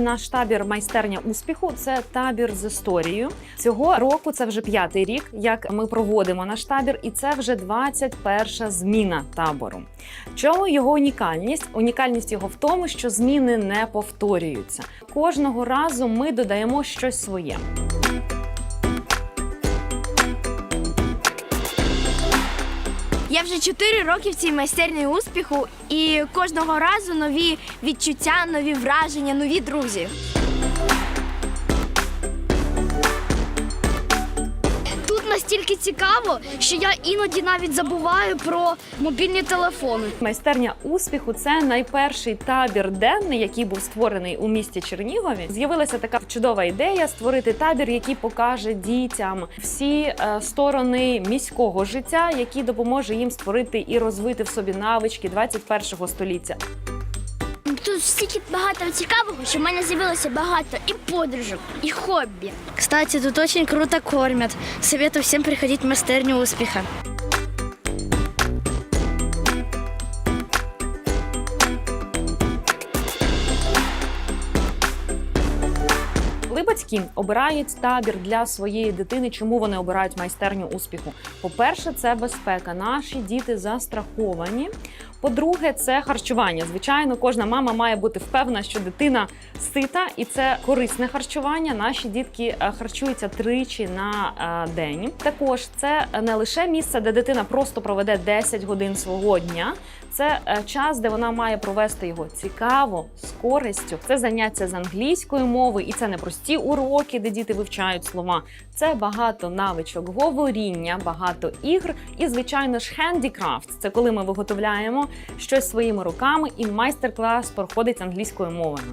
Наш табір майстерня успіху це табір з історією. Цього року це вже п'ятий рік, як ми проводимо наш табір, і це вже 21 зміна табору. Чому його унікальність? Унікальність його в тому, що зміни не повторюються. Кожного разу ми додаємо щось своє. Я вже 4 роки в цій майстерні успіху, і кожного разу нові відчуття, нові враження, нові друзі. Настільки цікаво, що я іноді навіть забуваю про мобільні телефони. Майстерня успіху це найперший табір денний, який був створений у місті Чернігові. З'явилася така чудова ідея створити табір, який покаже дітям всі е, сторони міського життя, який допоможе їм створити і розвити в собі навички 21 століття. Тут стільки багато цікавого, що в мене з'явилося багато і подружок, і хобі. Кстати, тут очень круто кормят. Советую всем приходить в мастерню успеха. Батьки обирають табір для своєї дитини, чому вони обирають майстерню успіху? По-перше, це безпека. Наші діти застраховані. По-друге, це харчування. Звичайно, кожна мама має бути впевнена, що дитина сита і це корисне харчування. Наші дітки е, харчуються тричі на е, день. Також це не лише місце, де дитина просто проведе 10 годин свого дня. Це е, час, де вона має провести його цікаво, з користю. Це заняття з англійської мови, і це не прості уроки, де діти вивчають слова. Це багато навичок говоріння, багато ігр і, звичайно ж, handicrafts. Це коли ми виготовляємо щось своїми руками, і майстер-клас проходить англійською мовою.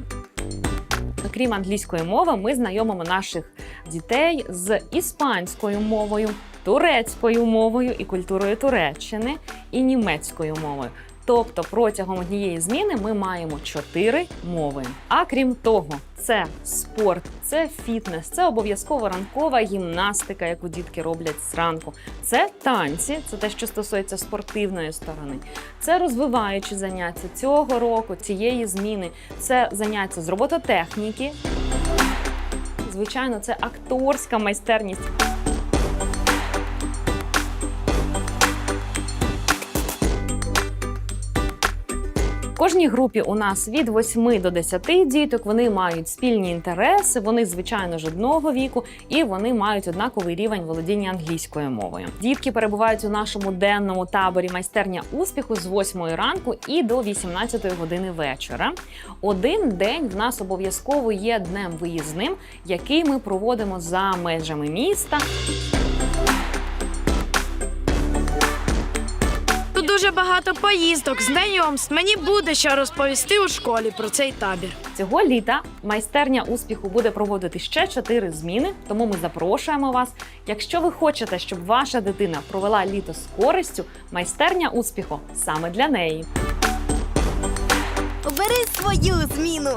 Окрім англійської мови, ми знайомимо наших дітей з іспанською мовою, турецькою мовою і культурою Туреччини, і німецькою мовою. Тобто протягом однієї зміни ми маємо чотири мови. А крім того, це спорт, це фітнес, це обов'язково ранкова гімнастика, яку дітки роблять зранку. Це танці, це те, що стосується спортивної сторони. Це розвиваючі заняття цього року, цієї зміни. Це заняття з робототехніки. Звичайно, це акторська майстерність. Кожній групі у нас від 8 до 10 діток. Вони мають спільні інтереси, вони звичайно ж одного віку, і вони мають однаковий рівень володіння англійською мовою. Дітки перебувають у нашому денному таборі майстерня успіху з 8 ранку і до 18 години вечора. Один день в нас обов'язково є днем виїзним, який ми проводимо за межами міста. Багато поїздок, знайомств. Мені буде що розповісти у школі про цей табір. Цього літа майстерня успіху буде проводити ще чотири зміни, тому ми запрошуємо вас. Якщо ви хочете, щоб ваша дитина провела літо з користю, майстерня успіху саме для неї. Обери свою зміну.